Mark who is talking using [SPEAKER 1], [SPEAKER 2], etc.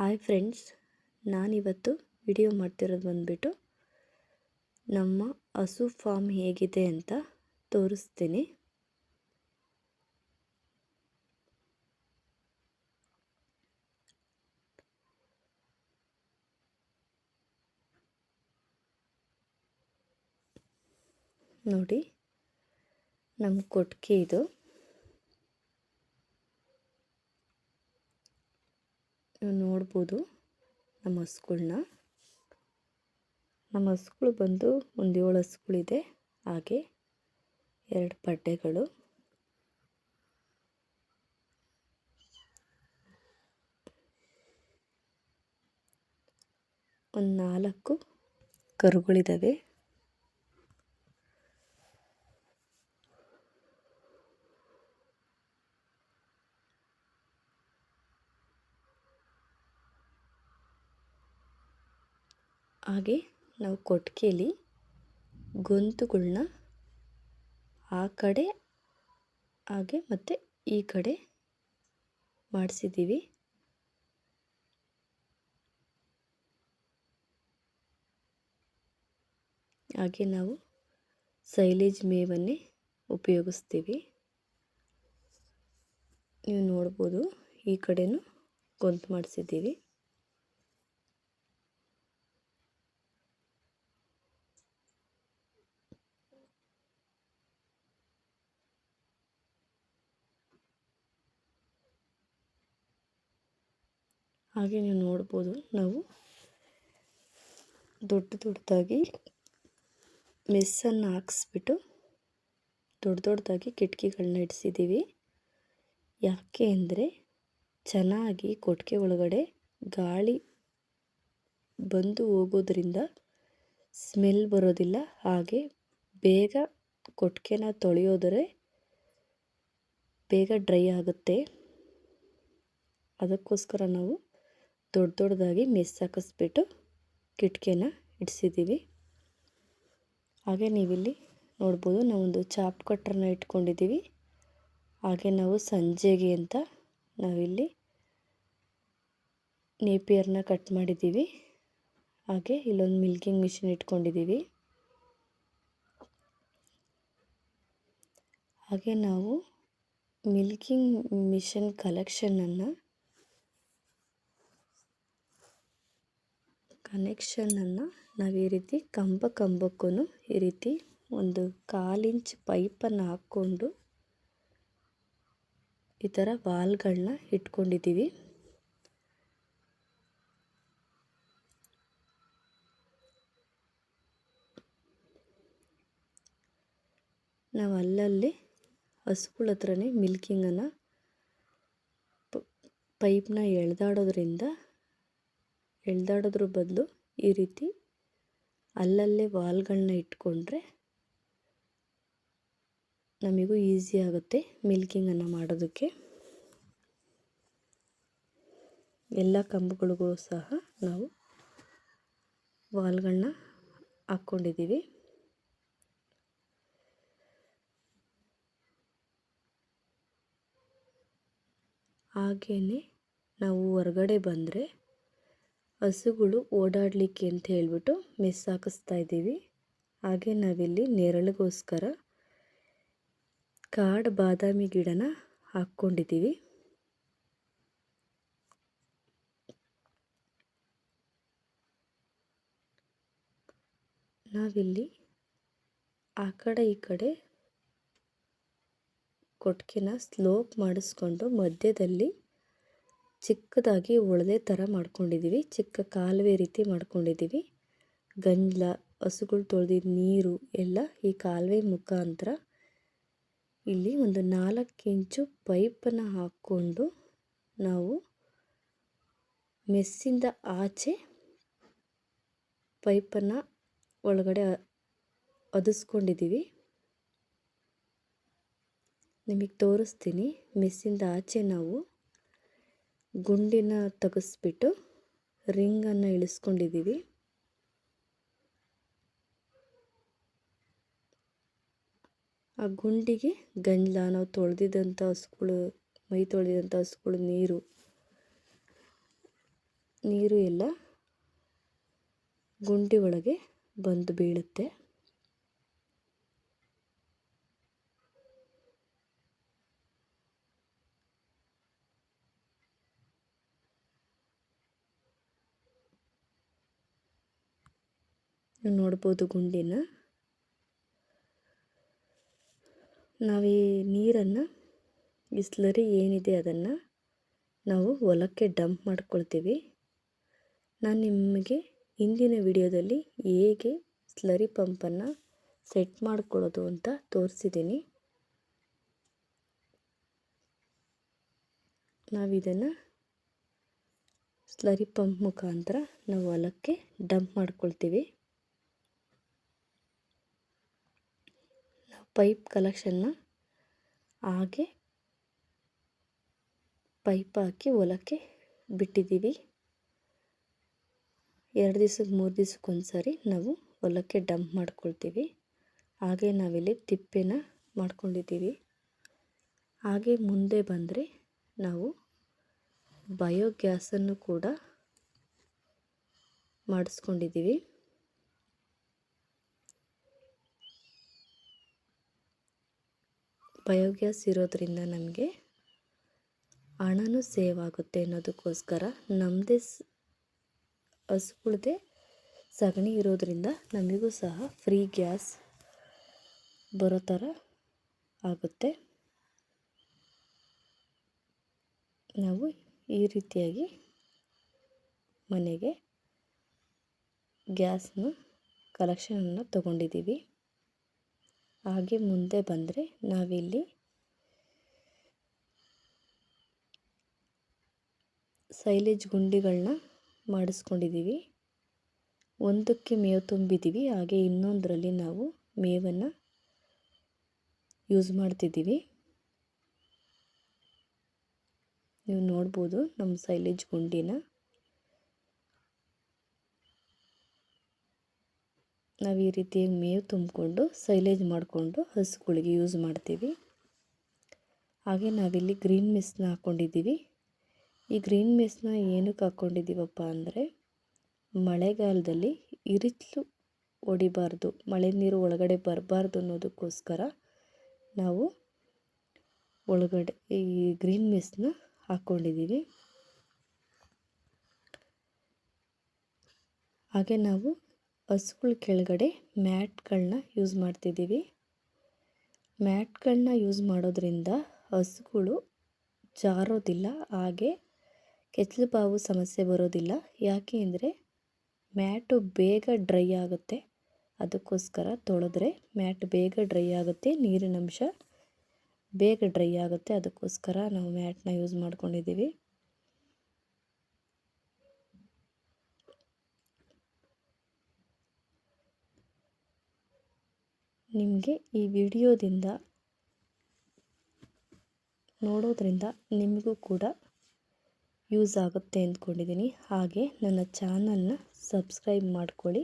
[SPEAKER 1] Hi friends ನಾನಿವತ್ತು video ಮಾಡ್ತಿರೋದು ಬಂದುಬಿಟ್ಟು ನಮ್ಮ ಹಸು ಫಾರ್ಮ್ ಹೇಗಿದೆ ಅಂತ ತೋರಿಸ್ತೀನಿ. ನೋಡಿ, ನಮ್ಮ ಕೊಟ್ಟಿಗೆ ಇದು. ನೀವು ನೋಡ್ಬೋದು ನಮ್ಮ ಹಸುಗಳ್ನ. ನಮ್ಮ ಹಸುಗಳು ಬಂದು ಒಂದು ಏಳು ಹಸುಗಳಿದೆ. ಹಾಗೆ ಎರಡು ಪಡ್ಡೆಗಳು ಒಂದು ನಾಲ್ಕು ಕರುಗಳಿದ್ದಾವೆ ಹಾಗೆ ನಾವು ಕೊಟ್ಟಿಗೆಲಿ ಗೊಂತುಗಳನ್ನ ಆ ಕಡೆ, ಹಾಗೆ ಮತ್ತು ಈ ಕಡೆ ಮಾಡಿಸಿದ್ದೀವಿ. ಹಾಗೆ ನಾವು ಸೈಲೇಜ್ ಮೇವನ್ನೇ ಉಪಯೋಗಿಸ್ತೀವಿ. ನೀವು ನೋಡ್ಬೋದು ಈ ಕಡೆಯೂ ಗೊಂತು ಮಾಡಿಸಿದ್ದೀವಿ. ಹಾಗೆ ನೀವು ನೋಡ್ಬೋದು ನಾವು ದೊಡ್ಡ ದೊಡ್ಡದಾಗಿ ಮೆಸ್ಸನ್ನು ಹಾಕ್ಸ್ಬಿಟ್ಟು ದೊಡ್ಡ ದೊಡ್ಡದಾಗಿ ಕಿಟಕಿಗಳನ್ನ ಇಡಿಸಿದ್ದೀವಿ. ಯಾಕೆ ಅಂದರೆ ಚೆನ್ನಾಗಿ ಕೊಟ್ಟಿಗೆ ಒಳಗಡೆ ಗಾಳಿ ಬಂದು ಹೋಗೋದ್ರಿಂದ ಸ್ಮೆಲ್ ಬರೋದಿಲ್ಲ. ಹಾಗೆ ಬೇಗ ಕೊಟ್ಟಿಗೆನ ತೊಳೆಯೋದರೆ ಬೇಗ ಡ್ರೈ ಆಗುತ್ತೆ. ಅದಕ್ಕೋಸ್ಕರ ನಾವು ದೊಡ್ಡ ದೊಡ್ಡದಾಗಿ ಮೆಸ್ ಹಾಕಿಸ್ಬಿಟ್ಟು ಕಿಟಕಿನ ಇಡಿಸಿದ್ದೀವಿ. ಹಾಗೆ ನೀವಿಲ್ಲಿ ನೋಡ್ಬೋದು ನಾವೊಂದು ಚಾಪ್ ಕಟ್ರನ್ನ ಇಟ್ಕೊಂಡಿದ್ದೀವಿ. ಹಾಗೆ ನಾವು ಸಂಜೆಗೆ ಅಂತ ನಾವಿಲ್ಲಿ ನೇಪಿಯರ್ನ ಕಟ್ ಮಾಡಿದ್ದೀವಿ. ಹಾಗೆ ಇಲ್ಲೊಂದು ಮಿಲ್ಕಿಂಗ್ ಮಿಷಿನ್ ಇಟ್ಕೊಂಡಿದ್ದೀವಿ. ಹಾಗೆ ನಾವು ಮಿಲ್ಕಿಂಗ್ ಮಿಷನ್ ಕಲೆಕ್ಷನನ್ನು ಕನೆಕ್ಷನನ್ನು ನಾವು ಈ ರೀತಿ ಕಂಬ ಕಂಬಕ್ಕೂ ಈ ರೀತಿ ಒಂದು ಕಾಲಿಂಚ್ ಪೈಪನ್ನು ಹಾಕ್ಕೊಂಡು ಈ ಥರ ವಾಲ್ಗಳನ್ನ ಇಟ್ಕೊಂಡಿದ್ದೀವಿ ನಾವು ಅಲ್ಲಲ್ಲಿ ಹಸುಗಳ ಹತ್ರನೇ ಮಿಲ್ಕಿಂಗನ್ನು ಪೈಪ್ನ ಎಳೆದಾಡೋದ್ರಿಂದ ಎಳೆದಾಡೋದ್ರ ಬದಲು ಈ ರೀತಿ ಅಲ್ಲಲ್ಲೇ ವಾಲ್ಗಳನ್ನ ಇಟ್ಕೊಂಡ್ರೆ ನಮಗೂ ಈಸಿ ಆಗುತ್ತೆ ಮಿಲ್ಕಿಂಗನ್ನು ಮಾಡೋದಕ್ಕೆ. ಎಲ್ಲ ಕಂಬಗಳಿಗೂ ಸಹ ನಾವು ವಾಲ್ಗಳನ್ನ ಹಾಕ್ಕೊಂಡಿದ್ದೀವಿ. ಹಾಗೆಯೇ ನಾವು ಹೊರಗಡೆ ಬಂದರೆ ಹಸುಗಳು ಓಡಾಡಲಿಕ್ಕೆ ಅಂತ ಹೇಳ್ಬಿಟ್ಟು ಮೆಸ್ ಹಾಕಿಸ್ತಾ ಇದ್ದೀವಿ. ಹಾಗೆ ನಾವಿಲ್ಲಿ ನೆರಳಿಗೋಸ್ಕರ ಕಾಡು ಬಾದಾಮಿ ಗಿಡನ ಹಾಕ್ಕೊಂಡಿದ್ದೀವಿ. ನಾವಿಲ್ಲಿ ಆ ಕಡೆ ಈ ಕಡೆ ಕೊಟ್ಟಿಗೆನ ಸ್ಲೋಪ್ ಮಾಡಿಸ್ಕೊಂಡು ಮಧ್ಯದಲ್ಲಿ ಚಿಕ್ಕದಾಗಿ ಒಳದೆ ಥರ ಮಾಡ್ಕೊಂಡಿದ್ದೀವಿ. ಚಿಕ್ಕ ಕಾಲುವೆ ರೀತಿ ಮಾಡ್ಕೊಂಡಿದ್ದೀವಿ. ಗಂಜಲ ಹಸುಗಳು ತೊಳೆದಿದ್ದ ನೀರು ಎಲ್ಲ ಈ ಕಾಲುವೆ ಮುಖಾಂತರ ಇಲ್ಲಿ ಒಂದು ನಾಲ್ಕು ಇಂಚು ಪೈಪನ್ನು ಹಾಕ್ಕೊಂಡು ನಾವು ಮೆಸ್ಸಿಂದ ಆಚೆ ಪೈಪನ್ನು ಒಳಗಡೆ ಅದಿಸ್ಕೊಂಡಿದ್ದೀವಿ. ನಿಮಗೆ ತೋರಿಸ್ತೀನಿ. ಮೆಸ್ಸಿಂದ ಆಚೆ ನಾವು ಗುಂಡಿನ ತೆಗೆಸ್ಬಿಟ್ಟು ರಿಂಗನ್ನು ಇಳಿಸ್ಕೊಂಡಿದ್ದೀವಿ. ಆ ಗುಂಡಿಗೆ ಗಂಜಲ, ನಾವು ತೊಳೆದಿದ್ದಂಥ ಹಸುಗಳು, ಮೈ ತೊಳೆದಿದ್ದಂಥ ಹಸುಗಳು, ನೀರು ನೀರು ಎಲ್ಲ ಗುಂಡಿ ಒಳಗೆ ಬಂದು ಬೀಳುತ್ತೆ. ನೀವು ನೋಡ್ಬೋದು ಗುಂಡಿನ. ನಾವು ಈ ನೀರನ್ನು ಬಿಸ್ಲರಿ ಸ್ಲರಿ ಏನಿದೆ ಅದನ್ನು ನಾವು ಹೊಲಕ್ಕೆ ಡಂಪ್ ಮಾಡ್ಕೊಳ್ತೀವಿ. ನಾನು ನಿಮಗೆ ಹಿಂದಿನ ವಿಡಿಯೋದಲ್ಲಿ ಹೇಗೆ ಸ್ಲರಿ ಪಂಪನ್ನು ಸೆಟ್ ಮಾಡ್ಕೊಳ್ಳೋದು ಅಂತ ತೋರಿಸಿದ್ದೀನಿ ನಾವಿದನ್ನು ಸ್ಲರಿ ಪಂಪ್ ಮುಖಾಂತರ ನಾವು ಹೊಲಕ್ಕೆ ಡಂಪ್ ಮಾಡ್ಕೊಳ್ತೀವಿ. ಪೈಪ್ ಕಲೆಕ್ಷನ್ನ ಹಾಗೆ ಪೈಪ್ ಹಾಕಿ ಹೊಲಕ್ಕೆ ಬಿಟ್ಟಿದ್ದೀವಿ. ಎರಡು ದಿವ್ಸಕ್ಕೆ, ಮೂರು ದಿವ್ಸಕ್ಕೆ ಒಂದ್ಸರಿ ನಾವು ಹೊಲಕ್ಕೆ ಡಂಪ್ ಮಾಡ್ಕೊಳ್ತೀವಿ. ಹಾಗೆ ನಾವಿಲ್ಲಿ ತಿಪ್ಪೆನ ಮಾಡ್ಕೊಂಡಿದ್ದೀವಿ. ಹಾಗೆ ಮುಂದೆ ಬಂದರೆ ನಾವು ಬಯೋಗ್ಯಾಸನ್ನು ಕೂಡ ಮಾಡಿಸ್ಕೊಂಡಿದ್ದೀವಿ. ಬಯೋಗ್ಯಾಸ್ ಇರೋದರಿಂದ ನಮಗೆ ಹಣನೂ ಸೇವ್ ಆಗುತ್ತೆ ಅನ್ನೋದಕ್ಕೋಸ್ಕರ ನಮ್ಮದೇ ಹಸುಗಳ್ದೇ ಸಗಣಿ ಇರೋದರಿಂದ ನಮಗೂ ಸಹ ಫ್ರೀ ಗ್ಯಾಸ್ ಬರೋ ಥರ ಆಗುತ್ತೆ. ನಾವು ಈ ರೀತಿಯಾಗಿ ಮನೆಗೆ ಗ್ಯಾಸ್ನ ಕಲೆಕ್ಷನನ್ನು ತಗೊಂಡಿದ್ದೀವಿ. ಹಾಗೆ ಮುಂದೆ ಬಂದರೆ ನಾವಿಲ್ಲಿ ಸೈಲೇಜ್ ಗುಂಡಿಗಳನ್ನ ಮಾಡಿಸ್ಕೊಂಡಿದ್ದೀವಿ ಒಂದಕ್ಕೆ ಮೇವು ತುಂಬಿದ್ದೀವಿ ಹಾಗೆ ಇನ್ನೊಂದರಲ್ಲಿ ನಾವು ಮೇವನ್ನು ಯೂಸ್ ಮಾಡ್ತಿದ್ದೀವಿ ನೀವು ನೋಡ್ಬೋದು ನಮ್ಮ ಸೈಲೇಜ್ ಗುಂಡಿನ ನಾವು ಈ ರೀತಿಯಾಗಿ ಮೇವು ತುಂಬಿಕೊಂಡು ಸೈಲೇಜ್ ಮಾಡಿಕೊಂಡು ಹಸುಗಳಿಗೆ ಯೂಸ್ ಮಾಡ್ತೀವಿ. ಹಾಗೆ ನಾವಿಲ್ಲಿ ಗ್ರೀನ್ ಮಿಸ್ನ ಹಾಕ್ಕೊಂಡಿದ್ದೀವಿ ಈ ಗ್ರೀನ್ ಮೆಸ್ನ ಏನಕ್ಕೆ ಹಾಕ್ಕೊಂಡಿದ್ದೀವಪ್ಪ ಅಂದರೆ, ಮಳೆಗಾಲದಲ್ಲಿ ಇರಿತ್ಲು ಹೊಡಿಬಾರ್ದು ಮಳೆ ನೀರು ಒಳಗಡೆ ಬರಬಾರ್ದು ಅನ್ನೋದಕ್ಕೋಸ್ಕರ ನಾವು ಒಳಗಡೆ ಈ ಗ್ರೀನ್ ಮೆಸ್ನ ಹಾಕ್ಕೊಂಡಿದ್ದೀವಿ ಹಾಗೆ ನಾವು ಹಸುಗಳ ಕೆಳಗಡೆ ಮ್ಯಾಟ್ಗಳನ್ನ ಯೂಸ್ ಮಾಡ್ತಿದ್ದೀವಿ. ಮ್ಯಾಟ್ಗಳನ್ನ ಯೂಸ್ ಮಾಡೋದ್ರಿಂದ ಹಸುಗಳು ಜಾರೋದಿಲ್ಲ, ಹಾಗೆ ಕೆಚ್ಚಲು ಬಾವು ಸಮಸ್ಯೆ ಬರೋದಿಲ್ಲ. ಯಾಕೆ ಅಂದರೆ ಮ್ಯಾಟು ಬೇಗ ಡ್ರೈ ಆಗುತ್ತೆ. ಅದಕ್ಕೋಸ್ಕರ ತೊಳೆದ್ರೆ ಮ್ಯಾಟ್ ಬೇಗ ಡ್ರೈ ಆಗುತ್ತೆ ನೀರಿನ ಅಂಶ ಬೇಗ ಡ್ರೈ ಆಗುತ್ತೆ. ಅದಕ್ಕೋಸ್ಕರ ನಾವು ಮ್ಯಾಟ್ನ ಯೂಸ್ ಮಾಡ್ಕೊಂಡಿದ್ದೀವಿ. ನಿಮಗೆ ಈ ವಿಡಿಯೋದಿಂದ ನೋಡೋದ್ರಿಂದ ನಿಮಗೂ ಕೂಡ ಯೂಸ್ ಆಗುತ್ತೆ ಅಂದ್ಕೊಂಡಿದ್ದೀನಿ. ಹಾಗೆ ನನ್ನ ಚಾನಲ್ನ ಸಬ್ಸ್ಕ್ರೈಬ್ ಮಾಡ್ಕೊಳ್ಳಿ.